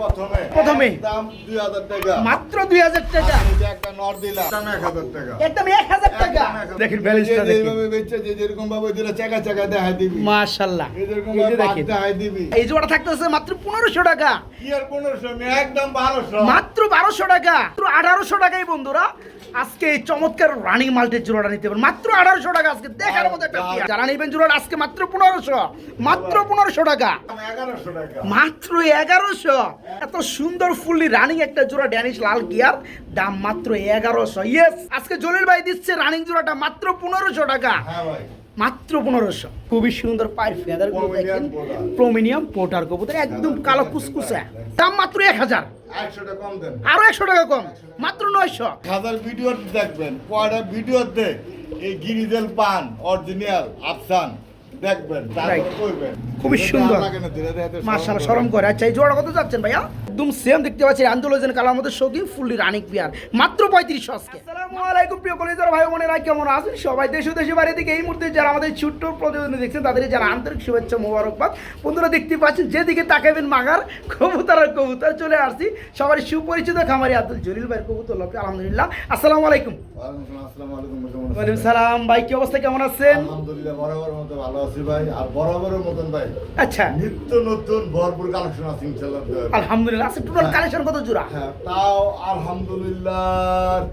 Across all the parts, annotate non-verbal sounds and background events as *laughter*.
প্রথমে প্রথমে। দাম দুই হাজার টাকা। মাত্র দুই হাজার টাকা? এই একটা নর দিলাম দাম এক হাজার টাকা। একদম এক হাজার টাকা? একদম এক হাজার। দেখেন ব্যালেন্সটা দেখেন। যেভাবে বেচছে, যে যেরকম ভাবে দিলে চাকা চাকা দেখাই দিবি। এই যেরকম ভাবে বাদ দেখাই দিবি। এই জোড়া থাকতেছে মাত্র পনেরোশো টাকা। কি আর একদম বারোশো। মাত্র বারোশো টাকা। মাত্র আঠারোশো টাকাই বন্ধুরা। আজকে এই চমৎকার রানিং মাল্টের জোড়াটা নিতে পারেন মাত্র আঠারোশো টাকা আজকে। দেখার মতো একটা যারা নেবেন জোড়াটা আজকে মাত্র পনেরোশো। মাত্র পনেরোশো টাকা। মাত্র এগারোশো। এত সুন্দর ফুললি রানিং একটা জোড়া ড্যানিশ লাল গিয়ার দাম মাত্র এগারোশো। ইয়েস আজকে জলিল ভাই দিচ্ছে রানিং জোড়াটা মাত্র পনেরোশো টাকা। হ্যাঁ ভাই। মাত্র পনেরোশো। খুবই সুন্দর পায়ের ফেদারগুলো দেখেন। প্রমিনিয়াম পোটার কবুতর একদম কালো কুসকুসা। দাম মাত্র এক হাজার একশো টাকা কম দেন। আরও একশো টাকা কম মাত্র নয়শো। হাজার ভিডিও দেখবেন কয়টা দেখ এই গিরিজেল পান অরিজিনাল আফসান। দেখবেন তারপর করবেন। কইবেন খুবই সুন্দর। মার্শাল করে। সরম করে। আচ্ছা এই জোড়া কত যাচ্ছেন ভাইয়া? একদম সেম দেখতে পাচ্ছি আন্দোলন কালার মধ্যে শৌখিন ফুললি রানিক পিয়ার মাত্র পঁয়ত্রিশ আজকে। আসসালামু আলাইকুম প্রিয় কলেজের ভাই বোনেরা কেমন আছেন? সবাই দেশ ও দেশে বাইরে থেকে এই মুহূর্তে যারা আমাদের ছোট্ট প্রতিবেদন দেখছেন তাদের যারা আন্তরিক শুভেচ্ছা মোবারকবাদ। বন্ধুরা দেখতে পাচ্ছেন যেদিকে তাকাবেন মাগার কবুতর আর কবুতর চলে আসছি। সবার সুপরিচিত খামারি আব্দুল জলিল ভাইয়ের কবুতর লোকে আলহামদুলিল্লাহ। আসসালামু আলাইকুম? ওয়ালাইকুম সালাম ভাই কি অবস্থা কেমন আছেন? আলহামদুলিল্লাহ বরাবর মতো ভালো আছি ভাই। আর বরাবরের মতন ভাই। আচ্ছা। নিত্য নতুন ভরপুর কালেকশন আছে ইনশাআল্লাহ। আলহামদুলিল্লাহ আচ্ছা টোটাল কালেকশন কত জোড়া? হ্যাঁ তাও আলহামদুলিল্লাহ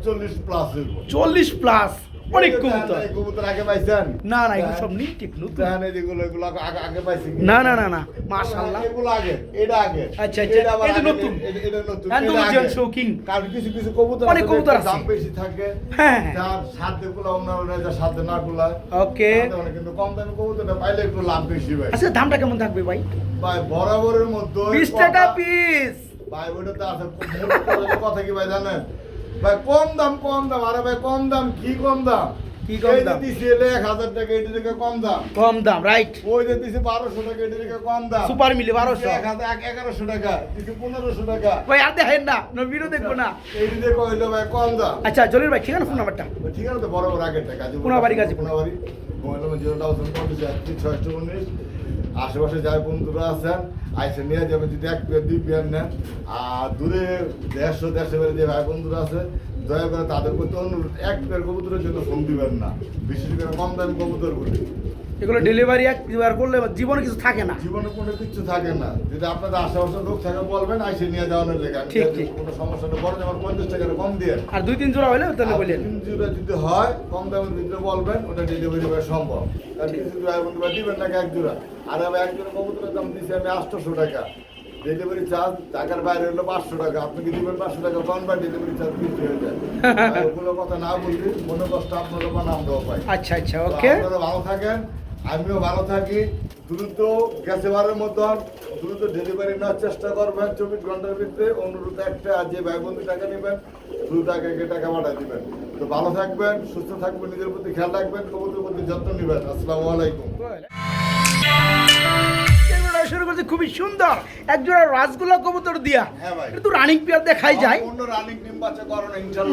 চল্লিশ প্লাস চল্লিশ প্লাস অনেক কবুতর। কবুতর আগে পাইছেন? না না এগুলো সব নিট টিপ নতুন। দেখেন যেগুলো এগুলো আগে আগে- আগে পাইছি না না না না মাশাআল্লাহ। এগুলো আগে এটা আগে। আচ্ছা, আচ্ছা, এটা আবার এটা আগে, নতুন। এটা- এটা নতুন আন্দোলন এটা কারণ কিছু কিছু কবুতর অনেক কবুতর আছে। দাম বেশি থাকে হ্যাঁ, হ্যাঁ। যার সাধ্যে কুলা অন্যান্য যার সাধ্যে না কুলায় ওকে। কিন্তু কম দামে কবুতরটা পাইলে একটু লাভ বেশি ভাই আচ্ছা দামটা কেমন থাকবে ভাই? ভাই বরাবরের মধ্যে বিশ টাকা পিস ভাই ওটা তো আছে কথা কি ভাই জানেন? ভাই কম দাম কম দাম। আরে ভাই কম দাম কি কম দাম? কি কম দাম? দিছি এক হাজার টাকা এটা থেকে কম দাম। কম দাম রাইট ওই যে দিছি বারোশো টাকা এটা থেকে কম দাম। সুপার মিলি বারোশো। এক হাজার এগারোশো টাকা দিছি পনেরোশো টাকা। ভাই আর দেখেন না না ভিডিও দেখব না। এই যে কইলো ভাই কম দাম। আচ্ছা জলিল ভাই ঠিক আছে ফোন নাম্বারটা ঠিক আছে তো বড় বড় আগের টাকা Konabari, Gazipur. Konabari mobile number zero thousand পঞ্চাশ ছয়শো উনিশ আশেপাশে যার বন্ধুরা আছেন আইসে নিয়ে যাবে যদি এক পেয়ার, দুই পেয়ার নেন। আর দূরে দেড়শো দেড়শো বেড়ে যে ভাই বন্ধুরা আছে, দয়া করে তাদের প্রতি অনুরোধ, এক পেয়ার কবুতরের জন্য ফোন দিবেন না। বিশেষ করে কম দামি কবুতর বলি এগুলো ডেলিভারি এক একবার করলে জীবনে কিছু থাকে না। জীবনে কোনো কিছু থাকে না। যদি আপনাদের আশেপাশে লোক থাকে বলবেন আইসে নিয়ে যাওয়ানোর লেগে ঠিক, ঠিক। কোনো সমস্যা নেই বড় যেমন পঞ্চাশ টাকার কম দিয়ে। আর দুই তিন জোড়া হলে তাহলে বললেন তিন জোড়া যদি হয় কম দামের ভিতরে বলবেন ওটা ডেলিভারি করা সম্ভব। কারণ কিছু ভাই বন্ধুরা দিবেন নাকি এক জোড়া? আর আমি এক জোড়া কবুতরের দাম দিচ্ছি আমি আটশোশো টাকা। ডেলিভারি চার্জ টাকার বাইরে হলো পাঁচশো টাকা। আপনি কি দিবেন পাঁচশো টাকা? পান বা ডেলিভারি চার্জ বেশি হয়ে যায়। *laughs* ওগুলো কথা না বললে মনে কষ্ট আপনারও বা আমরাও পাই আচ্ছা আচ্ছা ওকে আপনারা ভালো থাকেন। আমিও ভালো থাকি। দ্রুত গ্যাসে বারের মতন। দ্রুত ডেলিভারি নেওয়ার চেষ্টা করবেন। চব্বিশ ঘণ্টার ভিতরে অনুরোধ একটা যে ভাই বন্ধু টাকা নেবেন, দ্রুত আগে টাকা পাঠাই দেবেন। তো ভালো থাকবেন, সুস্থ থাকবেন, নিজের প্রতি খেয়াল রাখবেন কবুতর প্রতি যত্ন নেবেন। আসসালামু আলাইকুম। এগুলো শুরু করছে খুবই সুন্দর। একজোড়া রাসগোল্লা কবুতর দিয়া। হ্যাঁ ভাই। এটা তো রানিং পেয়ার দেখাই যায়।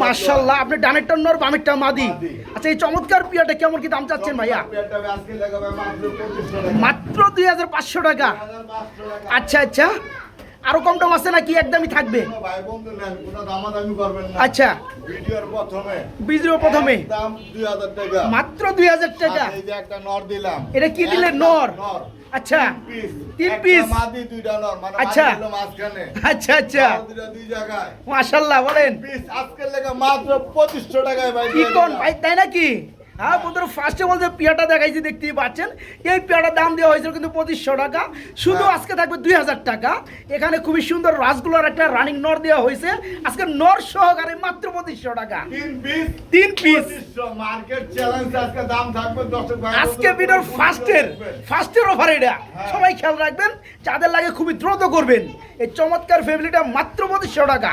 মার্শাল্লাহ আপনি ডানেরটা নর বামেরটা মাদি। আচ্ছা এই চমৎকার পিয়াটা কেমন কি দাম চাচ্ছেন ভাইয়া? মাত্র 2500 টাকা। মাত্র দুই হাজার পাঁচশো টাকা। আচ্ছা আচ্ছা। আরও কম টম আছে নাকি? একদমই থাকবে। আচ্ছা। ভিডিওর প্রথমে বিজয় প্রথমে। দাম 2000 টাকা। মাত্র দুই হাজার টাকা। এটা কি? একটা নর? আচ্ছা তিন পিস মাদি দুইটা নর মানে আচ্ছা। মাঝখানে। *laughs* আচ্ছা আচ্ছা। দুইটা দুই জায়গায়। বলেন। পিস আজকের লেগে মাত্র 2500 টাকায় ভাই কি কোন ভাই তাই নাকি? হ্যাঁ বন্ধুরা ফার্স্টে বলতে পিয়াটা দেখাইছি দেখতেই পাচ্ছেন। এই পিয়াটার দাম দেওয়া হয়েছিল কিন্তু পঁচিশশো টাকা। শুধু হ্যাঁ। আজকে থাকবে দুই হাজার টাকা। এখানে খুবই সুন্দর রাসগুলোর একটা রানিং নর দেওয়া হয়েছে। আজকে নর সহকারে মাত্র পঁচিশশো টাকা। তিন পিস তিন পিস 2500 মার্কেট চ্যালেঞ্জ আজকে দাম থাকবে 10 ভাই আজকে ভিডিওর ফার্স্টের ফার্স্টের অফার এটা। হ্যাঁ। সবাই খেয়াল রাখবেন যাদের লাগে খুবই দ্রুত করবেন। এই চমৎকার ফ্যামিলিটা মাত্র পঁচিশশো টাকা।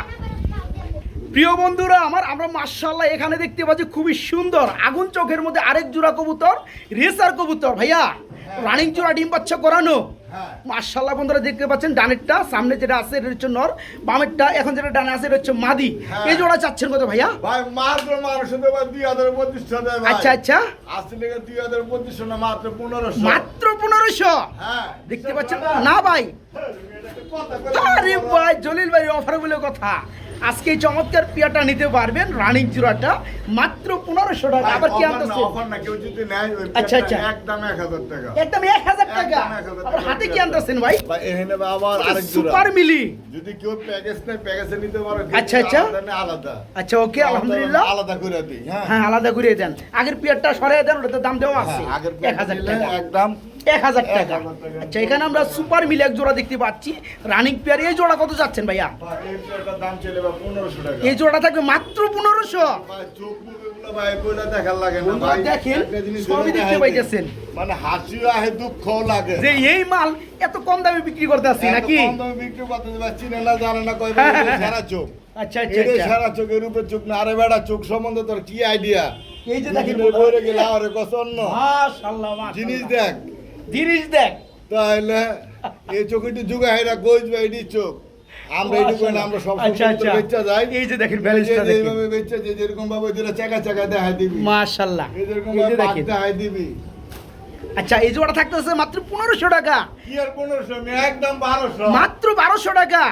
প্রিয় বন্ধুরা আমার আমরা মার্শাল্লাহ এখানে দেখতে পাচ্ছি খুবই সুন্দর আগুন চোখের মধ্যে আরেক জোড়া কবুতর রেসার কবুতর ভাইয়া রানিং জোড়া ডিম বাচ্চা করানো। হ্যাঁ। মার্শাল্লাহ বন্ধুরা দেখতে পাচ্ছেন ডানেরটা সামনে যেটা আছে এটা হচ্ছে নর বামেরটা এখন যেটা ডানে আছে এটা হচ্ছে মাদি। হ্যাঁ। এই জোড়া চাচ্ছেন কত ভাইয়া? ভাই মাত্র দেবে 2250 টাকা ভাই। আচ্ছা আচ্ছা। আসলে 2250 না মাত্র 1500 মাত্র পনেরোশো? হ্যাঁ। দেখতে পাচ্ছেন? না ভাই। আরে ভাই ভাই জলিল ভাই অফার বলে কথা। আজকে এই চমৎকার পিয়াটা নিতে পারবেন রানিং জোড়াটা মাত্র পনেরোশো টাকা। আবার কি আনতেছে আচ্ছা, আচ্ছা। একদম এক হাজার টাকা। একদম এক হাজার টাকা। একদম 1000 টাকা। আবার হাতে কি আনতেছেন ভাই? ভাই আবার সুপার মিলি যদি কেউ প্যাকেজ নেয় প্যাকেজে নিতে পারে আচ্ছা, আচ্ছা। আলাদা। আচ্ছা ওকে আলহামদুলিল্লাহ। আলাদা করে দিই হ্যাঁ। হ্যাঁ আলাদা করে দেন। আগের পিয়ারটা সরিয়ে দেন ওটাতে দাম দেওয়া আছে। হ্যাঁ, আগের এক হাজার টাকা। একদম এক হাজার টাকা। আচ্ছা এখানে আমরা সুপার মিল এক জোড়া দেখতে পাচ্ছি। রানিং পেয়ার এই জোড়া কত যাচ্ছেন ভাইয়া? এই জোড়া থাকবে মাত্র পনেরোশো। দেখেন, সবই দেখতে পাইতেছেন। মানে হাসিও আহে দুঃখও লাগে। যে এই মাল এত কম দামে বিক্রি করতে আসছি নাকি? কম দামে বিক্রি করতে চিনে না জানে না কয় ভাই, এটা সেরা চোখ। আচ্ছা আচ্ছা আচ্ছা। সেরা চোখ চোখ না আরে বেড়া চোখ সম্বন্ধে তোর কি আইডিয়া এই যে দেখেন বইরে গেলে আরে কসন্ন। মাশাআল্লাহ মাশাআল্লাহ। জিনিস দেখ। জিনিস দেখ। তাহলে এই চোখ একটু যুগে হাইরা কইস ভাই এটি চোখ। আমরা এটি কই আমরা সব আচ্ছা, আচ্ছা। বেচা যাই। এই যে দেখেন ব্যালেন্সটা দেখেন। এইভাবে বেচা যে যেরকম ভাবে যেটা চাকা চাকা দেখাই দিবি। মাশাআল্লাহ এই যেরকম ভাবে দেখেন। দেখাই দিবি। আচ্ছা এই জোড়া থাকতেছে মাত্র পনেরোশো টাকা। কি আর পনেরোশো? একদম বারোশো। মাত্র বারোশো টাকা।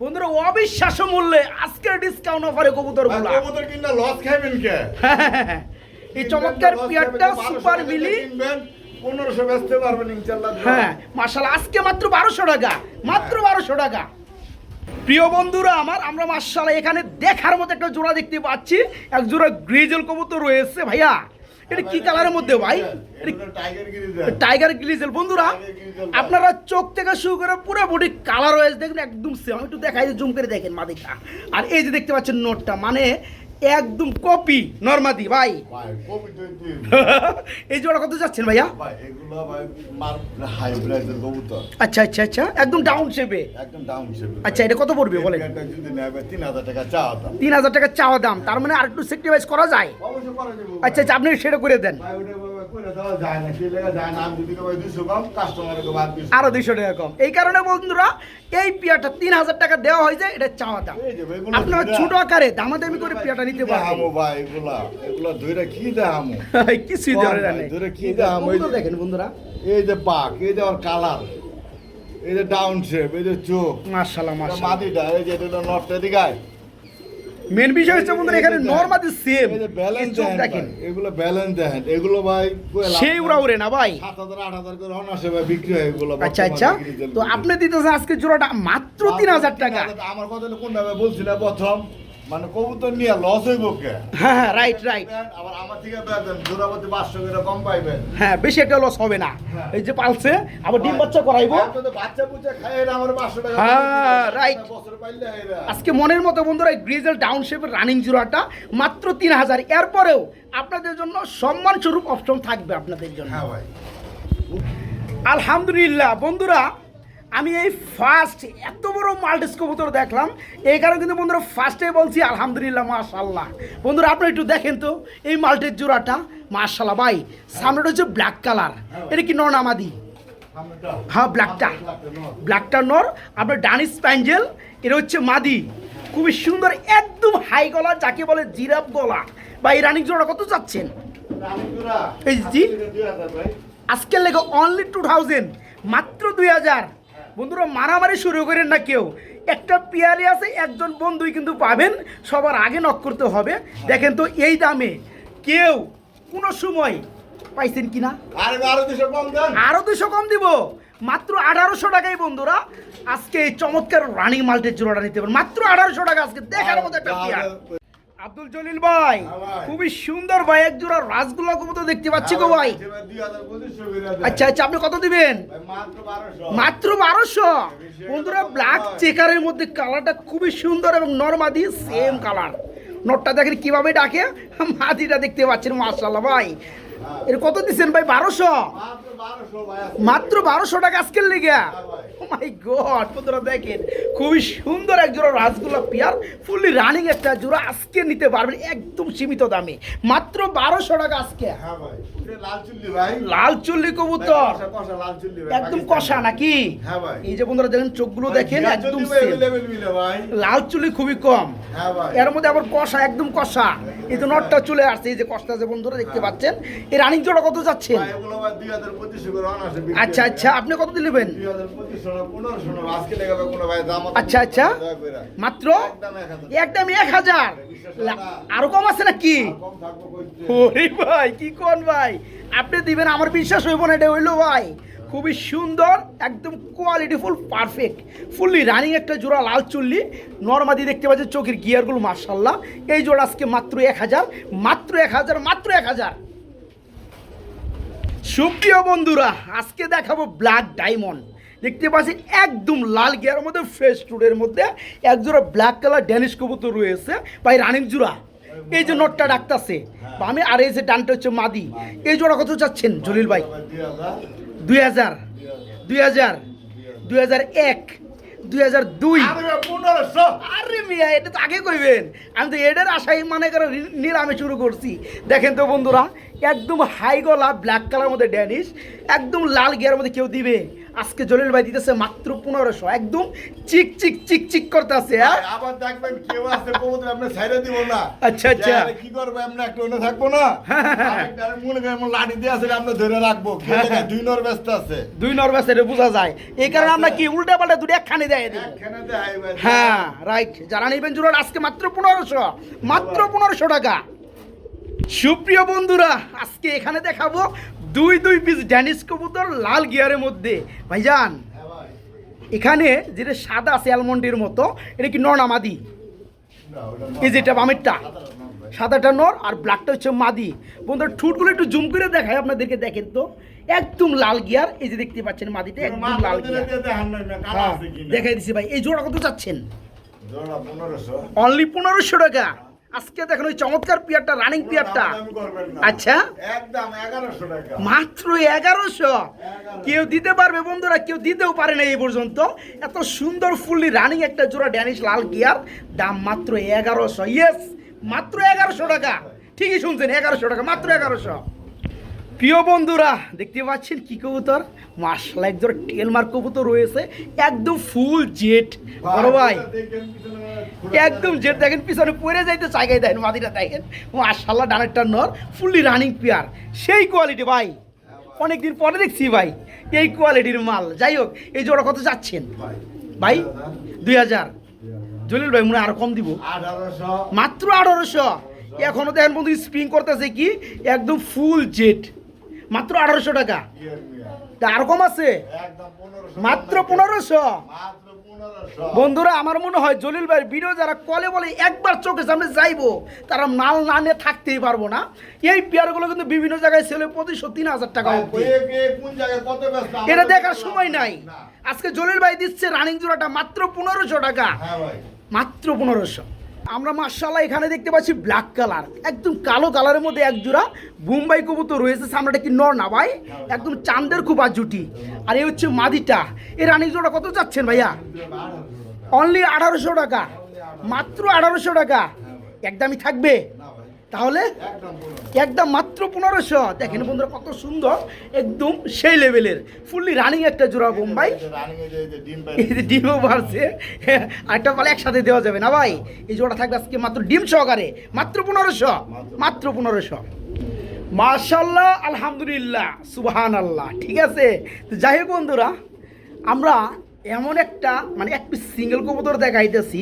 বন্ধুরা অবিশ্বাস্য মূল্যে আজকের ডিসকাউন্ট অফারে কবুতরগুলা। কবুতর কিনলে লস খাইবেন কে? এই চমৎকার পিয়ারটা সুপার মিলি পনেরোশো বেচতে পারবেন ইনশাল্লাহ। হ্যাঁ আজকে মাত্র বারোশো টাকা মাত্র বারোশো টাকা। প্রিয় বন্ধুরা আমার আমরা এখানে দেখার মতো একটা জোড়া দেখতে পাচ্ছি। এক জোড়া গ্রিজেল কবুতর রয়েছে ভাইয়া। এটা কি কালারের মধ্যে ভাই? টাইগার গ্লিজেল বন্ধুরা আপনারা চোখ থেকে শুরু করে পুরো বডি কালার হয়েছে দেখুন একদম সেম একটু দেখাই জুম করে দেখেন মাদিটা আর এই যে দেখতে পাচ্ছেন নোটটা মানে একদম কপি নর্মাদি ভাই। *laughs* এই জোড়া কত যাচ্ছেন ভাইয়া? আচ্ছা আচ্ছা আচ্ছা একদম ডাউন শেপে আচ্ছা এটা কত পড়বে বলেন? তিন হাজার টাকা চাওয়া দাম। তার মানে আর একটু সেক্রিফাইস করা যায় আচ্ছা আচ্ছা আপনি সেটা করে দেন। আরও দুইশো টাকা কম। এই কারণে বন্ধুরা এই পিয়াটা তিন হাজার টাকা দেওয়া হয়ে যায় এটা চাওয়া দাম। আপনারা ছোট আকারে দামাদামি করে পিয়াটা নিতে দেখামো ভাই এগুলা এগুলা ধইরা কি দেখামো *laughs* কিছুই কম ধরে ধরে কি দাম? ওই যে- দেখেন বন্ধুরা। এই যে পাক এই যে ওর কালার এই যে ডাউন শেপ এই যে চোখ। মাশাআল্লাহ মাশাআল্লাহ। মাদিটা এই যে এটা নর্থের দিকায় মেন বিষয় হচ্ছে বন্ধুরা এখানে নরমালি সেম ব্যালেন্স দেখেন। এগুলো ব্যালেন্স দেখেন এগুলো ভাই সেই। উড়া উড়ে না ভাই। সাত হাজার আট হাজার করে অনাসে ভাই বিক্রি হয় এগুলো আচ্ছা আচ্ছা। তো আপনি দিতেছেন আজকে জোড়াটা মাত্র তিন হাজার টাকা। আমার কথা কোন ভাবে ভাই বলছি না প্রথম। মানে কবুতর নিয়ে লস হইব কে? হ্যাঁ হ্যাঁ রাইট রাইট আবার আমার থেকে বেতন জোড়াপতি পাঁচশো করে কম পাইবেন হ্যাঁ বেশি একটা লস হবে না। হ্যাঁ। এই যে পালছে আবার ডিম বাচ্চা করাইবো। তো বাচ্চা বুচ্চা খাই এরা আমার পাঁচশো টাকা হ্যাঁ, right. বছর পাইলে এরা আজকে মনের মতো বন্ধুরা গ্রিজেল ডাউন শেপের রানিং জোড়াটা মাত্র তিন হাজার। এরপরেও আপনাদের জন্য সম্মান স্বরূপ অপশন থাকবে আপনাদের জন্য। হ্যাঁ ভাই। আলহামদুলিল্লাহ বন্ধুরা আমি এই ফার্স্ট এত বড় মাল্টিস কবুতর দেখলাম। এই কারণে কিন্তু বন্ধুরা ফার্স্টে বলছি, আলহামদুলিল্লাহ মাশাল্লাহ বন্ধুরা আপনি একটু দেখেন তো, এই মাল্টির জোড়াটা মাশাল্লাহ ভাই সামনেটা হচ্ছে ব্ল্যাক কালার এটা কি ননামাদি সামনেটা। হ্যাঁ ব্ল্যাকটা ব্ল্যাকটা নর। আপনার ডানিস প্যাঞ্জেল এটা হচ্ছে মাদি। খুবই সুন্দর, একদম হাই গলা, যাকে বলে জিরাফ গলা। বা এই রানিং জোড়া কত চাচ্ছেন। এই আজকের লেগে অনলি টু থাউজেন্ড মাত্র দুই হাজার। বন্ধুরা মারামারি শুরু করেন না কেউ। একটা পেয়ারে আছে একজন বন্ধুই কিন্তু পাবেন। সবার আগে নক করতে হবে। দেখেন তো এই দামে কেউ কোনো সময় পাইছেন কিনা? আরে আরও দুশো কম দেন। আরও দুশো কম দিব। মাত্র আঠারোশো টাকায় বন্ধুরা আজকে এই চমৎকার রানিং মাল্টের জোড়াটা নিতে পারেন মাত্র আঠারোশো টাকা আজকে দেখার মতো একটা পেয়ার আব্দুল জলিল ভাই হ্যাঁ খুবই সুন্দর ভাই এক জোড়া রাসগোল্লা কবুতর দেখতে পাচ্ছি গো ভাই। দেন। আচ্ছা আচ্ছা আপনি কত দিবেন? মাত্র বারোশো। বন্ধুরা ব্ল্যাক চেকারের মধ্যে কালারটা খুবই সুন্দর এবং নর্মাদি সেম কালার নোটটা দেখেন কীভাবে ডাকে? মাদিটা দেখতে পাচ্ছেন মার্শাল্লাহ ভাই। এর কত দিচ্ছেন ভাই বারোশো? মাত্র বারোশো টাকা আজকের লেগে। মাই গড বন্ধুরা দেখেন খুবই সুন্দর এক জোড়া রাসগোল্লা পিয়ার ফুললি রানিং একটা জোড়া আজকে নিতে পারবেন একদম সীমিত দামে। মাত্র বারোশো টাকা আজকে। হ্যাঁ লাল চুল্লি চুল্লি কবুতর। চুল্লি একদম কষা নাকি? হ্যাঁ এই যে বন্ধুরা দেখেন চোখগুলো দেখেন একদম চুল্লি লাল চুলি খুবই কম। হ্যাঁ এর মধ্যে আবার কষা একদম কষা। এই যে নটটা চলে আসছে এই যে কষটা যে বন্ধুরা দেখতে পাচ্ছেন এই রানিং জোড়া কত যাচ্ছেন অনার্সে বিক্রি আচ্ছা আচ্ছা আপনি কত দিলেন দুই হাজার পঁচিশশো না পনেরোশো নেব। আজকে লেগে কোনো ভাই দাম আচ্ছা, আচ্ছা। মাত্র? একদম এক হাজার। আরও কম আছে নাকি। ওরে ভাই কি কোন ভাই? আপনি দিবেন আমার বিশ্বাস হইব না এটা হইল ভাই। খুবই সুন্দর একদম quality full perfect fully running একটা জোড়া লাল চুল্লি। নর্মাদি দেখতে পাচ্ছেন চোখের গিয়ারগুলো মার্শাল্লাহ এই জোড়া আজকে মাত্র এক হাজার মাত্র এক হাজার মাত্র এক হাজার। সুপ্রিয় বন্ধুরা আজকে দেখাবো ব্ল্যাক ডায়মন্ড দেখতে পাচ্ছেন একদম লাল গিয়ারের মধ্যে ফ্রেশ টুডের মধ্যে। এক জোড়া ব্ল্যাক কালার ড্যানিশ কবুতর রয়েছে ভাই রানিং জোড়া। এই যে নটটা ডাকতাছে আমি আর এই যে ডানটা হচ্ছে মাদি। এই জোড়া কত চাচ্ছেন জলিল ভাই? দুই হাজার, দুই হাজার। দুই হাজার। এক। দুই হাজার দুই। আরে মিয়া এটা তো আগে কইবেন। আমি তো এটার আশাই মানে করে নিলামে শুরু করছি। দেখেন তো বন্ধুরা একদম হাই গলা ব্ল্যাক কালার মধ্যে ড্যানিশ একদম লাল গিয়ার মধ্যে কেউ দিবে। আজকে জলিল ভাই দিতেছে মাত্র পনেরোশো। একদম চিক চিক চিক চিক করতে আছে হ্যাঁ আবার দেখবেন কেউ আছে কবুতর আপনি ছাইড়ে দিব না। আচ্ছা, আচ্ছা। কি করব একটা অন্য থাকব না? মনে করেন আমার লাঠি দিয়ে আছে আপনি ধরে রাখব। দুই নর ব্যস্ত আছে। দুই নর্ভাস এটা বোঝা যায়। এই কারণে আমরা কি উল্টা পাল্টা দুটো একখানে দেয় দিই? দেয় হ্যাঁ রাইট যারা নেবেন জুড়ার আজকে মাত্র পনেরোশো। মাত্র পনেরোশো টাকা। সুপ্রিয় বন্ধুরা আজকে এখানে দেখাবো দুই দুই পিস ড্যানিশ কবুতর লাল গিয়ারের মধ্যে। ভাইজান ভাই। এখানে যেটা সাদা আছে অ্যালমন্ডের মতো এটা কি নর না মাদি? এই যেটা বামেরটা সাদাটা নর আর ব্ল্যাকটা হচ্ছে মাদি। বন্ধুরা ঠুটগুলো একটু জুম করে দেখায় আপনাদেরকে দেখেন তো। একদম লাল গিয়ার এই যে দেখতে পাচ্ছেন মাদিটা একদম লাল গিয়ার হ্যাঁ। দেখাই দিছি ভাই এই জোড়া কত চাচ্ছেন? অনলি পনেরোশো টাকা। আজকে দেখেন ওই চমৎকার পিয়ারটা রানিং পিয়ারটা। আচ্ছা। একদম এগারোশো টাকা। মাত্র এগারোশো? কেউ দিতে পারবে বন্ধুরা কেউ দিতেও পারে না এই পর্যন্ত। এত সুন্দর ফুললি রানিং একটা জোড়া ড্যানিশ লাল গিয়ার দাম মাত্র এগারোশো। ইয়েস মাত্র এগারোশো টাকা। ঠিকই শুনছেন এগারোশো টাকা মাত্র এগারোশো। প্রিয় বন্ধুরা দেখতে পাচ্ছেন কি কবুতর? মার্শাল এক জোড়া টেলমার্ক কবুতর রয়েছে। একদম ফুল জেট বড় ভাই একদম যে দেখেন পিছনে পড়ে যাইতে জায়গায় দেখেন মাদিটা দেখেন। মাশাল্লাহ ডানেরটা নর ফুললি রানিং পেয়ার সেই কোয়ালিটি ভাই। অনেকদিন পরে দেখছি ভাই এই কোয়ালিটির মাল। যাই হোক এই জোড়া কত যাচ্ছেন? ভাই দুই হাজার। জলিল ভাই মনে আরও কম দিব। মাত্র আঠারোশো। এখনও দেখেন বন্ধু স্প্রিং করতেছে কি? একদম ফুল জেট মাত্র আঠারোশো টাকা। আরও কম আছে? মাত্র পনেরোশো? বন্ধুরা আমার মনে হয় জলিল ভাই ভিডিও যারা কলে বলে একবার চোখের সামনে যাইবো তারা নাল না নিয়ে থাকতেই পারব না। এই পেয়ারগুলো কিন্তু বিভিন্ন জায়গায় সেলে পঁচিশশো তিন হাজার টাকা এটা দেখার সময় নাই। আজকে জলিল ভাই দিচ্ছে রানিং জোড়াটা মাত্র পনেরোশো টাকা। হ্যাঁ মাত্র পনেরোশো। আমরা মার্শাল্লাহ এখানে দেখতে পাচ্ছি ব্ল্যাক কালার একদম কালো কালারের মধ্যে এক জোড়া বুম্বাই কবুতর রয়েছে, সামনেটা কি নর না ভাই? একদম চান্দের খুব জুটি। আর এই হচ্ছে মাদিটা। এর রানিং জোড়া কত যাচ্ছেন ভাইয়া? অনলি আঠারোশো টাকা। মাত্র আঠারোশো টাকা। একদমই থাকবে? তাহলে একদম মাত্র পনেরোশো। দেখেন বন্ধুরা কত সুন্দর একদম সেই লেভেলের ফুললি রানিং একটা জোড়া বোম্বাই। ডিমও বাড়ছে। আরেকটা পালে একসাথে দেওয়া যাবে না ভাই? এই জোড়া থাকবে আজকে মাত্র ডিম সহকারে। মাত্র পনেরোশো। মাত্র। পনেরোশো। মার্শাল্লাহ আলহামদুলিল্লাহ। সুবহান আল্লাহ ঠিক আছে? তো যাই হোক বন্ধুরা আমরা এমন একটা মানে এক পিস সিঙ্গেল কবুতর দেখাইতেছি।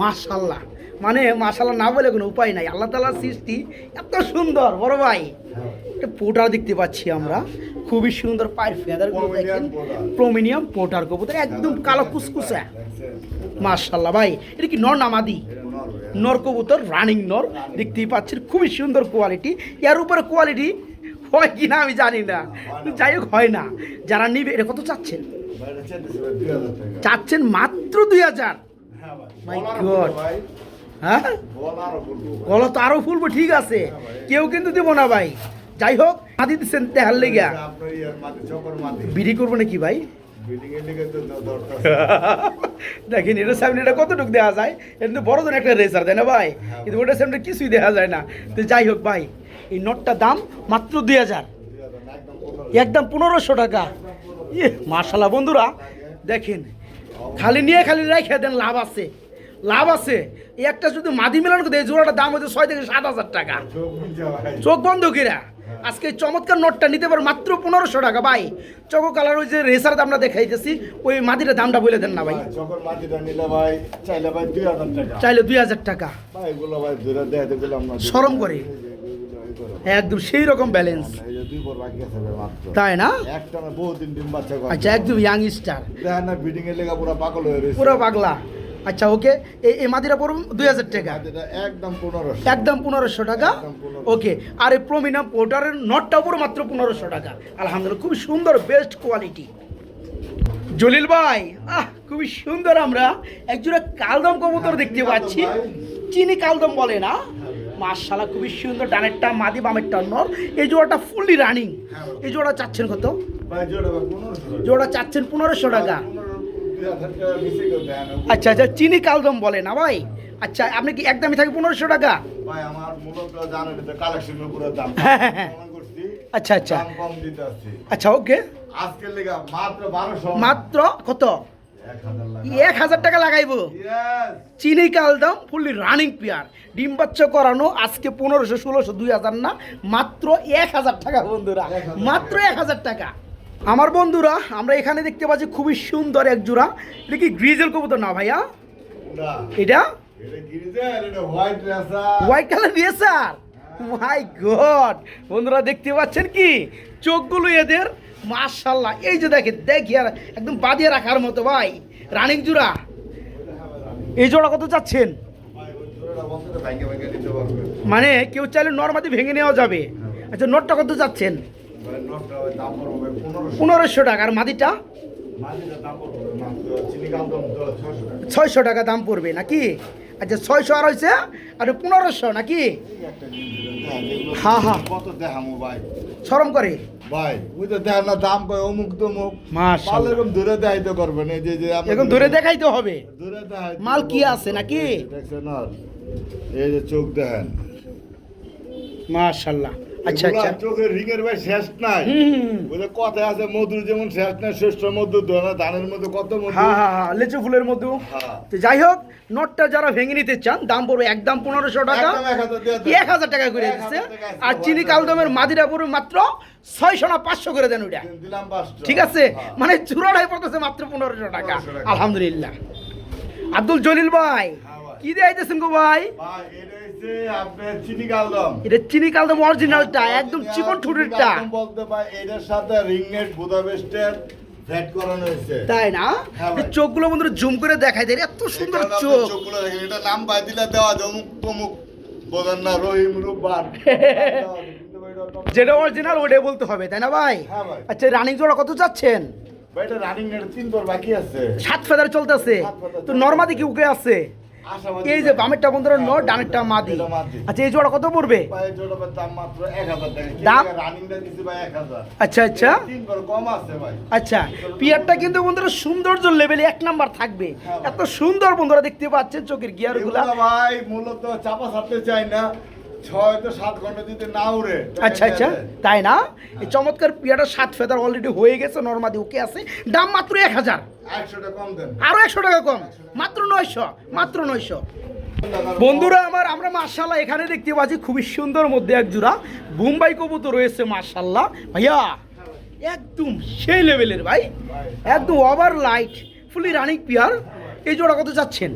মার্শাল্লাহ মানে মার্শাল্লাহ না বলে কোনো উপায় নাই। আল্লাহ তালার সৃষ্টি এত সুন্দর বড় ভাই। একটা পোটার দেখতে পাচ্ছি আমরা। খুবই সুন্দর পায়ের ফেদার দেখেন। প্রোমিনিয়াম পোটার কবুতর একদম কালো কুসকুসা। মার্শাল্লাহ ভাই এটা কি নর নামাদি নর কবুতর রানিং নর। দেখতেই পাচ্ছেন খুবই সুন্দর কোয়ালিটি এর উপরে কোয়ালিটি হয় কি না আমি জানি না। যাই হোক হয় না। যারা নিবে এটা কত চাচ্ছেন? চাচ্ছেন মাত্র দুই হাজার। My God. হ্যাঁ? গলা তো আরও ফুলবো ঠিক আছে। কেউ কিন্তু দেবো না ভাই। যাই হোক মাদি দিচ্ছেন দেখার লেগা বিড়ি করব নাকি ভাই? *laughs* দেখেন এটা সামনে এটা কতটুকু দেওয়া যায়? এটা বড় ধরনের একটা রেসার দেয় না ভাই? কিন্তু ওটার সামনে কিছুই দেওয়া যায় না। তো যাই হোক ভাই এই নোটটার দাম মাত্র দুই হাজার। একদম পনেরোশো টাকা। ইয়ে মার্শাল্লাহ বন্ধুরা দেখেন খালি নিয়ে খালি রেখে দেন লাভ আছে। লাভ আছে। একটা শুধু মাদি মিলন করে এই জোড়াটার দাম হচ্ছে ছয় থেকে সাত হাজার টাকা। চোখ বন্ধ কিরা? আজকে চমৎকার নোটটা নিতে পারো মাত্র পনেরোশো টাকা। ভাই চকো কালার ওই যে রেসার দামটা দেখাইতেছি ওই মাটির দামটা বলে দেন না ভাই। চাইলে দুই হাজার টাকা। শরম করে। একদম সেই রকম ব্যালেন্স তাই না? আচ্ছা একদম ইয়াং স্টার পুরো পাগল। হয়ে আচ্ছা ওকে এই এই মাদিরা পড়ুন দুই হাজার টাকা। একদম পনেরোশো। একদম পনেরোশো টাকা? ওকে আর এই প্রমিনা পোর্টারের নটটা পুরো মাত্র পনেরোশো টাকা। আলহামদুলিল্লাহ খুব সুন্দর বেস্ট কোয়ালিটি জলিল ভাই আহ খুবই সুন্দর আমরা। একজোড়া কালদম কবুতর দেখতে পাচ্ছি। চিনি কালদম বলে না? মাশাল্লাহ খুবই সুন্দর ডানেরটা মাদি বামেরটা নর। এই জোড়াটা ফুললি রানিং এই জোড়া চাচ্ছেন কত? জোড়া চাচ্ছেন পনেরোশো টাকা। আচ্ছা আচ্ছা চিনি কালদম বলে না ভাই? আচ্ছা আপনি কি একদমই থাকে পনেরোশো টাকা? ভাই আমার মূলত জানেন এটা কালেকশনের উপরে দাম। হ্যাঁ, হ্যাঁ, হ্যাঁ। আচ্ছা আচ্ছা। দাম কম দিতে আসছি। আচ্ছা ওকে। আজকের লেগা মাত্র কত? এক হাজার লাগা। এক হাজার টাকা লাগাইবো? চিনি কালদম ফুললি রানিং পেয়ার ডিম বাচ্চা করানো আজকে পনেরোশো ষোলোশো দুই হাজার না মাত্র এক হাজার টাকা বন্ধুরা। মাত্র এক হাজার টাকা। আমার বন্ধুরা আমরা এখানে দেখতে পাচ্ছি খুবই সুন্দর এক জোড়া। এটা কি গ্রিজেল কবুতর না ভাইয়া? এটা। White colour sir? My god বন্ধুরা দেখতে পাচ্ছেন কি? চোখগুলো এদের মাশাল্লাহ এই যে দেখে দেখি আর একদম বাঁধিয়ে রাখার মতো ভাই। রানিং জোড়া। এই জোড়া কত চাচ্ছেন। মানে কেউ চাইলে নর্মাদি ভেঙে নেওয়া যাবে। আচ্ছা নোটটা কত চাচ্ছেন? 1500 পনেরোশো। টাকা আর মাদিটা? মাটিটার দাম পড়বে মাত্র চিনি কালদম তো 600 টাকা। ছয়শো টাকা দাম পড়বে নাকি? আচ্ছা ছয়শো আর হয়েছে আর পনেরোশো নাকি? হ্যাঁ, হ্যাঁ। কত দেখামো ভাই? সরম করে। ভাই ওই তো দেখেন না দাম কয় অমুক তমুক। মাশাআল্লাহ। পারলে এরকম দূরে দেখাইতে এই যে দেখাইতে হবে। দূরে মাল কি আছে নাকি? দেখছেন না এই যে চোখ দেখেন। মাশাল্লাহ আচ্ছা আচ্ছা। চোখের রিঙের ভাই শেষ নাই। হুম ওই আছে মধুর যেমন শেষ নাই শ্রেষ্ঠ মধু ধানের মধ্যে কত মধু? হ্যাঁ হ্যাঁ হ্যাঁ লেচু ফুলের হ্যাঁ। তো যাই হোক নোটটা যারা ভেঙে নিতে চান দাম পড়বে একদম পনেরোশো টাকা। এক হাজার টাকা করে দিচ্ছে। আর চিনি কালদমের মাদিরা পড়বে মাত্র ছয়শো না পাঁচশো করে দেন ওইটা। ঠিক আছে? হ্যাঁ। মানে চূড়াটাই পড়তেছে মাত্র পনেরোশো টাকা। 1500 টাকা। আলহামদুলিল্লাহ। আব্দুল জলিল ভাই। কি দেয়াইতেছেন গো ভাই? এটা চিনি কালদম। এটা চিনি অরিজিনালটা একদম চিকন ঠুটেরটা। চিনি কালদম বলতে ভাই এটার সাথে রিংনেট বুদাপেস্টের ভেট করানো হয়েছে। তাই না? হ্যাঁ ভাই। এই চোখগুলো বন্ধুরা জুম করে দেখাই দেয় এত সুন্দর চোখ। চোখগুলো এটা নাম বাই দিলে দেওয়া অমুক তমুক। বোঝেন না রহিম রূপবান। যেটা অরিজিনাল ওটাই বলতে হবে তাই না ভাই? হ্যাঁ আচ্ছা রানিং জোড়া কত চাচ্ছেন? ভাই এটা রানিং নেট তিন পর বাকি আছে। সাত ফেদার চলতেছে। তো। নর্মাদি কি উকে আছে? এই যে বামেরটা বন্ধুরা ন ডানেরটা মাদি। আচ্ছা এই জোড়া কত পড়বে? দাম আচ্ছা আচ্ছা। আচ্ছা পিয়ারটা কিন্তু বন্ধুরা সৌন্দর্য লেভেলে এক নাম্বার থাকবে। হ্যাঁ এত সুন্দর বন্ধুরা দেখতে পাচ্ছেন চোখের গিয়ারগুলা ভাই মূলত চাপা ছাড়তে চাই না। ছয় সাত ঘণ্টা যদি না উড়ে আচ্ছা আচ্ছা। তাই না? এই চমৎকার পিয়াটা সাত ফেদার অলরেডি হয়ে গেছে নর্মাদি ওকে আছে। দাম মাত্র এক হাজার। আরও একশো টাকা কম। মাত্র নয়শো মাত্র নয়শো। বন্ধুরা আমার আমরা মার্শাল্লাহ এখানে দেখতে পাচ্ছি খুবই সুন্দর মধ্যে এক জোড়া বোম্বাই কবুতর রয়েছে মার্শাল্লাহ ভাইয়া একদম সেই লেভেলের ভাই। একদম over light fully running pair এই জোড়া কত চাচ্ছেন?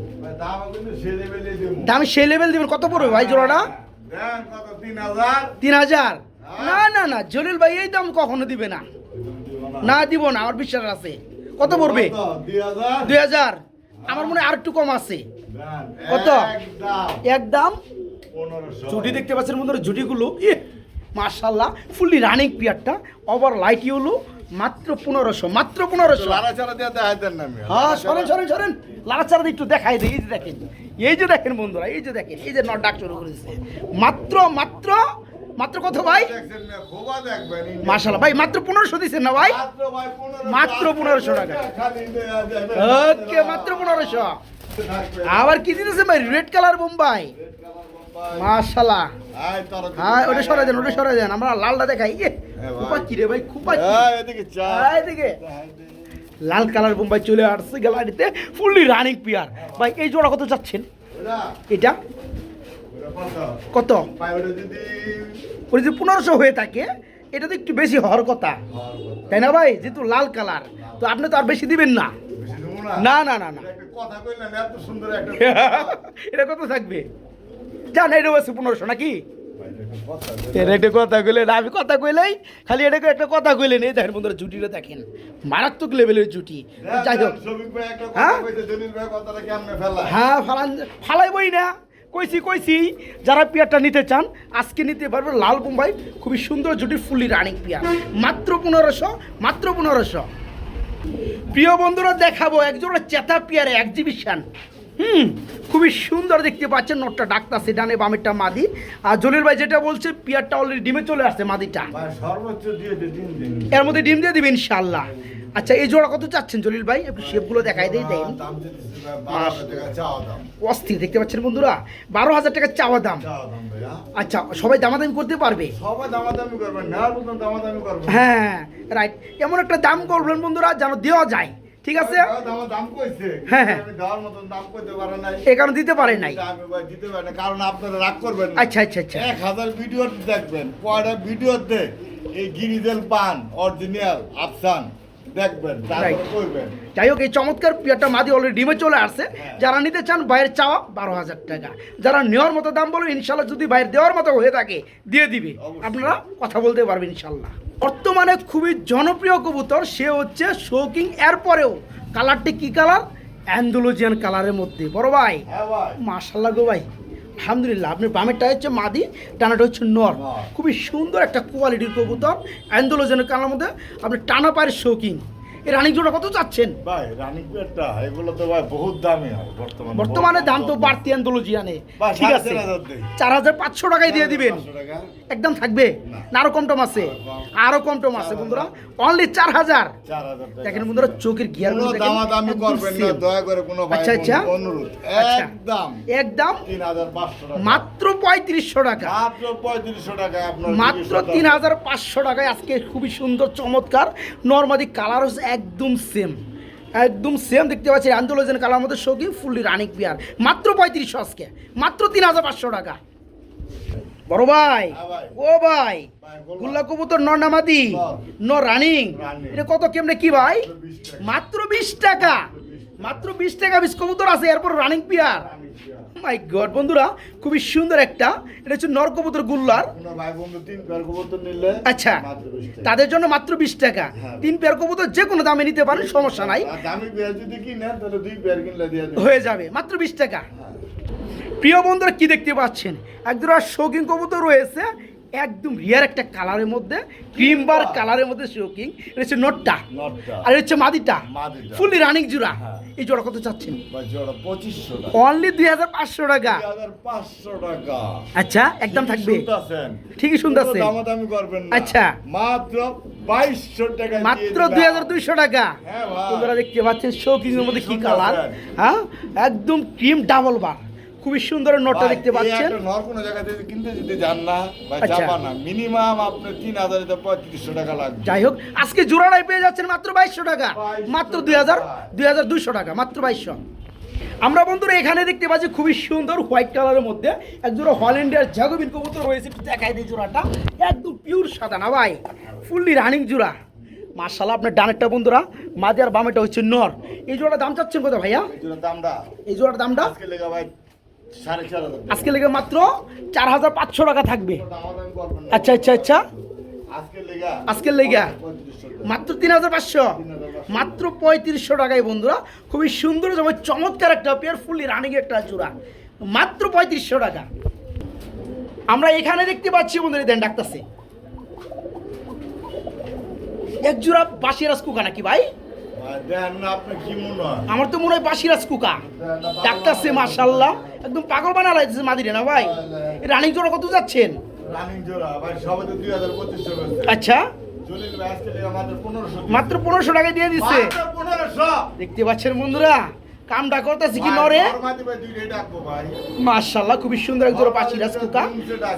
দাম সেই লেভেল দিবেন। কত পড়বে ভাই জোড়াটা? তিন হাজার? না না না জলিল ভাই এই দাম কখনো দিবে না। না দিব না আমার বিশ্বাস আছে। কত পড়বে? দুই হাজার? আমার মনে হয় আর একটু কম আছে। কত? একদম একদম পনেরোশো। জুটি দেখতে পাচ্ছেন বন্ধুরা জুটিগুলো ইয়ে মার্শাল্লাহ ফুললি রানিং পিয়ারটা ওভার লাইট হলো মাত্র পনেরোশো মাত্র পনেরোশো। হ্যাঁ সরেন সরেন সরেন। লাড়াচাড়া দিয়ে একটু দেখাই দিই এই যে দেখেন। এই যে দেখেন বন্ধুরা এই যে দেখেন এই যে নট ডাক শুরু করেছে। মাত্র মাত্র মাত্র কত ভাই। মার্শাল্লাহ ভাই মাত্র পনেরোশো দিচ্ছেন না ভাই? মাত্র ভাই 1500 মাত্র 1500 টাকা। ওকে মাত্র পনেরোশো। আবার কি দিতেছে ভাই? রেড কালার বোম্বাই দিকে হ্যাঁ ওটা দেন আয়, ওটা সরাই দেন। আমরা লালটা দেখাই। ইয়ে। খুপা কি রে ভাই খুপা কি এদিকে চা। এদিকে। লাল কালার বোম্বাই চলে আসছে গ্যালারিতে ফুললি রানিং পিয়ার ভাই এই জোড়া কত যাচ্ছেন এটা? কত? ওই যে পনেরোশো হয়ে থাকে এটা তো একটু বেশি হওয়ার কথা। তাই না ভাই? যেহেতু লাল কালার তো আপনি তো আর বেশি দিবেন না। না? না না না এটা *laughs* কত থাকবে? জান এটা বলছে পনেরোশো নাকি? এটা একটা কথা কইলেন আমি কথা কইলেই খালি এটা একটা কথা কইলেন এই দেখেন বন্ধুরা জুটিটা দেখেন। মারাত্মক লেভেলের জুটি। যাই হোক। হ্যাঁ? হ্যাঁ ফালান ফালাইবই না। কইছি কইছি যারা পেয়ারটা নিতে চান আজকে নিতে পারবে লাল বোম্বাই। খুবই সুন্দর জুটি ফুলি রানিং পেয়ার। মাত্র পনেরোশো মাত্র পনেরোশো। প্রিয় বন্ধুরা দেখাবো একজোড়া চেতা পেয়ারে এক্সিবিশন হুম খুবই সুন্দর দেখতে পাচ্ছেন নোটটা ডাকতাছে ডানে বামেরটা মাদি। আর জলিল ভাই যেটা বলছে পিয়ারটা অলরেডি ডিমে চলে আসছে মাদিটা। দিয়ে এর মধ্যে ডিম দিয়ে দিবেন ইনশাল্লাহ আচ্ছা এই জোড়া কত চাচ্ছেন জলিল ভাই? একটু শেপগুলো দেখাই দেই দেন। অস্থির দেখতে পাচ্ছেন বন্ধুরা? বারো হাজার টাকা চাওয়া দাম। আচ্ছা সবাই দামাদামি করতে পারবে? দামাদামি করবেন হ্যাঁ রাইট এমন একটা দাম করবেন বন্ধুরা যেন দেওয়া যায়। ঠিক আছে? হ্যাঁ, হ্যাঁ। এ কারণ দিতে পারে নাই? দিতে পারি না কারণ আপনারা রাগ করবেন আচ্ছা আচ্ছা আচ্ছা। এক হাজার ভিডিও দেখবেন কয়টা ভিডিওতে এই গিরিজেল পান অরিজিনাল আফসান দেখবেন যাই হোক এই চমৎকার পিয়ারটা মাদি অলরেডি ডিমে চলে আসছে। যারা নিতে চান বাইরের চাওয়া বারো হাজার টাকা। যারা নেওয়ার মতো দাম বলবেন ইনশাল্লাহ যদি বাইরে দেওয়ার মতো হয়ে থাকে দিয়ে দিবে। আপনারা কথা বলতে পারবেন ইনশাল্লাহ। বর্তমানে খুবই জনপ্রিয় কবুতর সে হচ্ছে শৌকিং এরপরেও কালারটি কি কালার? অ্যান্ডোলজিয়ান কালারের মধ্যে। বড় ভাই মাসাল্লা গো ভাই। আলহামদুলিল্লাহ আপনি বামেরটা হচ্ছে মাদি টানাটা হচ্ছে নর। খুবই সুন্দর একটা কোয়ালিটির কবুতর অ্যান্ডোলোজেনের কালার মধ্যে। আপনি টানা পায়ের শৌকিং। এই রানিং জোড়া কত চাচ্ছেন? ভাই রানী এগুলো তো ভাই বহুত দামি হয় বর্তমানে বর্তমানে দাম তো বাড়তি ভাই, ঠিক আছে। চার হাজার পাঁচশো টাকায় দিয়ে দিবেন। একদম থাকবে? না। আরও কম টম আছে? আরও কম। টম আছে বন্ধুরা। অনলি চার হাজার। দেখেন বন্ধুরা চোখের গিয়ার দামাদামি করবেন না দয়া করে কোনো ভাই আচ্ছা, আচ্ছা। অনুরোধ। আচ্ছা। একদম। একদম। তিন হাজার পাঁচশো টাকা। মাত্র পঁয়ত্রিশশো টাকা। মাত্র পঁয়ত্রিশশো টাকা আপনার মাত্র চিকিৎসা তিন দাম। হাজার পাঁচশো টাকায় আজকে খুবই সুন্দর চমৎকার নর্মাদি কালার হচ্ছে একদম সেম একদম সেম দেখতে পাচ্ছি আন্দোলন কালার মধ্যে শোকি ফুললি রানিক পিয়ার মাত্র পঁয়ত্রিশশো আজকে মাত্র তিন হাজার পাঁচশো টাকা বড় ভাই হ্যাঁ ও ভাই। গুল্লা কবুতর ন নামাদি। নর রানিং। এটা কত কেমনে কি ভাই মাত্র 20 টাকা। মাত্র বিশ টাকা মাত্র বিশ টাকা বিশ কবুতর আছে এরপর রানিং পিয়ার মাই গড বন্ধুরা খুবই সুন্দর একটা এটা হচ্ছে নর কবুতর গুল্লার আচ্ছা মাত্র 20 টাকা। তাদের জন্য মাত্র বিশ টাকা। হ্যাঁ। তিন পেয়ার কবুতর যে কোনো দামে নিতে পারেন সমস্যা নাই। হয়ে যাবে মাত্র বিশ টাকা। প্রিয় বন্ধুরা কি দেখতে পাচ্ছেন? একজোড়া শৌখিন কবুতর রয়েছে একদম রিয়ার একটা কালারের মধ্যে ক্রিম বার কালারের মধ্যে শৌকিং এটা হচ্ছে নটটা। আর হচ্ছে মাদিটা। ফুলি রানিং জোড়া। হ্যাঁ। এই জোড়া কত চাচ্ছেন? অনলি দুই হাজার পাঁচশো টাকা। পাঁচশো টাকা। আচ্ছা একদম থাকবে। ঠিকই শুনতাছেন। আচ্ছা। মাত্র বাইশশো টাকা মাত্র দুই হাজার দুইশো টাকা। হ্যাঁ তোমরা দেখতে পাচ্ছেন শৌকিং এর মধ্যে কি কালার হ্যাঁ? একদম ক্রিম ডাবল বার খুবই সুন্দর নোটটা দেখতে পাচ্ছেন। নর কোনো জায়গা থেকে কিনতে যদি যান না বা আচ্ছা। না মিনিমাম আপনার তিন হাজার পঁয়ত্রিশশো টাকা লাগবে। যাই হোক আজকে জোড়াটাই পেয়ে যাচ্ছেন মাত্র বাইশশো টাকা। মাত্র দুই হাজার দুই হাজার দুইশো টাকা মাত্র বাইশশো। আমরা বন্ধুরা এখানে দেখতে পাচ্ছি খুবই সুন্দর হোয়াইট কালারের মধ্যে এক জোড়া হল্যান্ডের জাগোবিন কবুতর রয়েছে। একটু দেখাই দিই জোড়াটা। একদম পিওর সাদা না ভাই ফুললি রানিং জোড়া। মার্শাল আপনার ডানেরটা বন্ধুরা মাঝে আর বামেটা হচ্ছে নর। এই জোড়াটা দাম চাচ্ছেন কত ভাইয়া? এই জন্য দামটা? এই জোড়ার দামটা? ভাই আজকে লেগে মাত্র চার হাজার পাঁচশো টাকা থাকবে। আচ্ছা আচ্ছা আচ্ছা। আজকের লেগা? মাত্র তিন হাজার পাঁচশো? মাত্র পঁয়ত্রিশশো টাকায় বন্ধুরা খুবই সুন্দর যেমন চমৎকার একটা পেয়ার ফুললি রানিং একটা জোড়া মাত্র পঁয়ত্রিশশো টাকা। আমরা এখানে দেখতে পাচ্ছি বন্ধুরা দেন ডাক্তারছে এক জোড়া বাসিরাজ কুকা নাকি ভাই? আমার তো মনে হয় বাসিরাজ কুকা। ডাক্তারছে মার্শাল্লাহ একদম পাগল বানা লাগছে মাদিরে না ভাই? রানিং জোড়া কত যাচ্ছেন? আচ্ছা। মাত্র পনেরোশো টাকা টাকায় দিয়ে দিচ্ছে দেখতে পাচ্ছেন বন্ধুরা কামটা করতেছি কি নরে? মাশাল্লাহ খুবই সুন্দর একজোড়া পাশিরাজ কুকা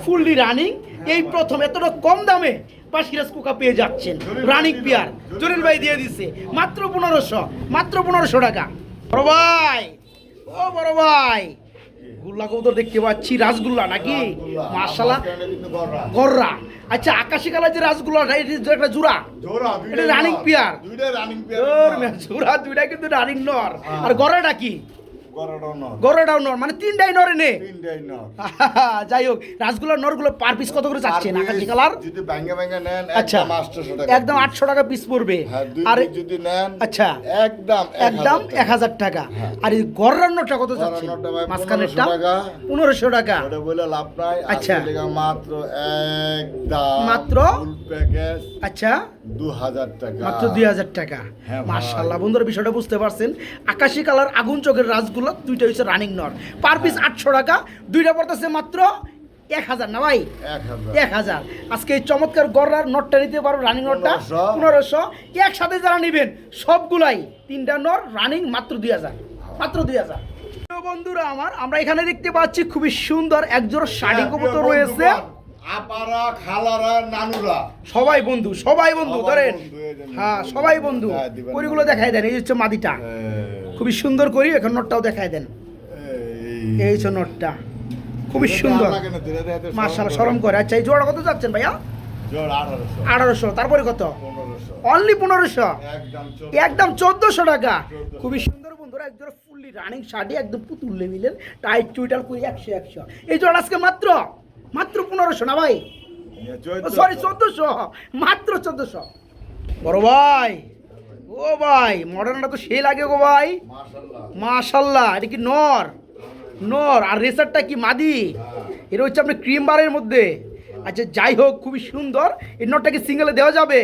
ফুললি রানিং এই প্রথম এতটা কম দামে পাশিরাজ কুকা পেয়ে যাচ্ছেন। রানিং পিয়ার জরিল ভাই দিয়ে দিচ্ছে মাত্র পনেরোশো। মাত্র পনেরোশো টাকা। বড় ভাই। ও বড় ভাই। গুল্লা কবুতর দেখতে পাচ্ছি রাসগুল্লা নাকি? কিন্তু গররা। আচ্ছা আকাশি কালার যে রাসগুল্লা এটা একটা জোড়া? জোড়া, এটা রানিং পিয়ার জোড়া। দুইটা কিন্তু রানিং নর হ্যাঁ। আর গররাটা কি? নর। মানে তিনটাই নরে নে তিনটাই নর। *laughs* যাই হোক রাসগুলার নরগুলো পার পিস কত করে চাচ্ছেন আকাশি কালার যদি নেন আচ্ছা টাকা একদম আটশো টাকা পিস পড়বে হ্যাঁ আর যদি নেন আচ্ছা। একদম একদম এক হাজার টাকা হ্যাঁ। আর এই কত মাঝখানেরটা পনেরোশো টাকা ওটা বলে লাভ নাই আচ্ছা। মাত্র একদম মাত্র? প্যাকেজ আচ্ছা 2000 টাকা মাত্র দুই হাজার টাকা হ্যাঁ। বন্ধুরা বিষয়টা বুঝতে পারছেন আকাশি কালার আগুন চোখের রাজগুলো দুইটা হচ্ছে রানিং নর পার পিস হ্যাঁ। আটশো টাকা দুইটা পড়তেছে মাত্র এক হাজার না ভাই? 1000 এক হাজার। আজকে এই চমৎকার গড়ার নটটা নিতে পারো রানিং নটটা 1500 পনেরোশো। একসাথে যারা নেবেন সবগুলাই তিনটা নর রানিং মাত্র দুই হাজার। মাত্র দুই হাজার। বন্ধুরা আমার আমরা এখানে দেখতে পাচ্ছি খুবই সুন্দর একজোড়া শাড়ি হ্যাঁ, কবুতর রয়েছে। আপারা খালারা নানুরা। সবাই বন্ধু সবাই বন্ধু ধরেন। হ্যাঁ সবাই বন্ধু। হ্যাঁ, করিগুলো না। দেখাই দেন এই হচ্ছে মাদিটা। খুবই সুন্দর করি এখন নটটাও দেখাই দেন। এই। হচ্ছে নটটা। খুবই সুন্দর। মার্শাল সরম করে। আচ্ছা এই জোড়া কত যাচ্ছেন ভাইয়া? আঠারোশো। তারপরে কত? অনলি পনেরোশো? একদম চোদ্দশো। টাকা। খুবই সুন্দর বন্ধুরা একদম ফুললি রানিং শাড়ি একদম পুতুল লেমিলের টাইট চুইটাল করে একশো একশো। এই জোড়া আজকে মাত্র? মাত্র পনেরোশো না ভাই? সরি চোদ্দশো। মাত্র চোদ্দশো। বড় ভাই। ও ভাই মডার্নটা তো সেই লাগে গো ভাই। মাশাল্লাহ এটা কি নর? নর আর রেসারটা কি মাদি? এটা হচ্ছে আপনার ক্রিম বারের মধ্যে। আচ্ছা যাই হোক খুবই সুন্দর। এই নটটা কি সিঙ্গেলে দেওয়া যাবে?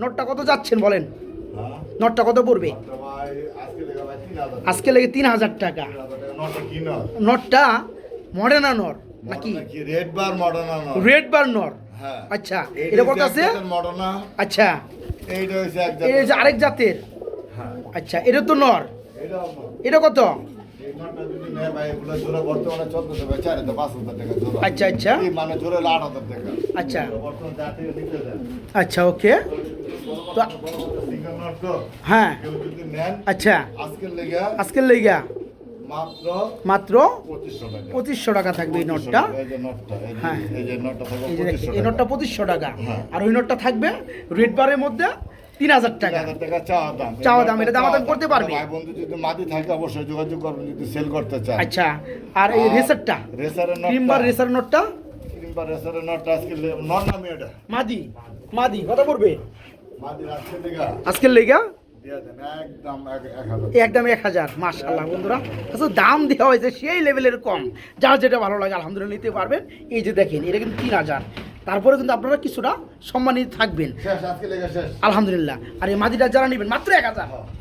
নটটা কত যাচ্ছেন বলেন? নটটা কত পড়বে? আজকে লেগে তিন হাজার। টাকা। নটটা মডার্না নর? নাকি? Red bar modern red bar নর। হ্যাঁ। আচ্ছা এটা কত আছে? আচ্ছা। এইটা হচ্ছে এক এটা আরেক জাতের হ্যাঁ আচ্ছা এটা তো নর এটা কত এই নটটা যদি নেয় ভাই এগুলো জোড়া বর্তমানে 1400 টাকা 4000 5000 টাকা জোড়া আচ্ছা, আচ্ছা। এই মানে জোড়া 8000 টাকা আচ্ছা আচ্ছা ওকে হ্যাঁ আচ্ছা আজকের লেগে আজকের লেগা মাত্র মাত্র 2500 টাকা। পঁচিশশো টাকা থাকবে এই নোটটা। হ্যাঁ। এই নোটটা থাকবে এই যে দেখেন, 2500 এই নোটটা টাকা পঁচিশশো টাকা। হ্যাঁ। আর ওই নোটটা থাকবে রেড বারের মধ্যে তিন হাজার টাকা। চাওয়া দাম। এটা দামাদাম করতে। পারবে? বন্ধু যদি মাটি থাকে অবশ্যই যোগাযোগ করবেন যদি সেল করতে চায় আচ্ছা। আর এই রেসারটা রেসারের রেসার নোটটা? কিংবা রেসারের নোটটা আজকে লে- নামে এটা। মাদি মাদি কত পড়বে মাটি আজকে লেগা। দিয়ে দেন একদম এক- হাজার মার্শাল্লাহ বন্ধুরা। আচ্ছা দাম দেওয়া হয়েছে সেই লেভেলের কম। যার যেটা ভালো লাগে আলহামদুলিল্লাহ নিতে পারবেন। এই যে দেখেন এটা কিন্তু তিন হাজার। তারপরে কিন্তু আপনারা কিছুটা সম্মানিত থাকবেন। আলহামদুলিল্লাহ। আর এই মাদিটা যারা নেবেন মাত্র এক হাজার।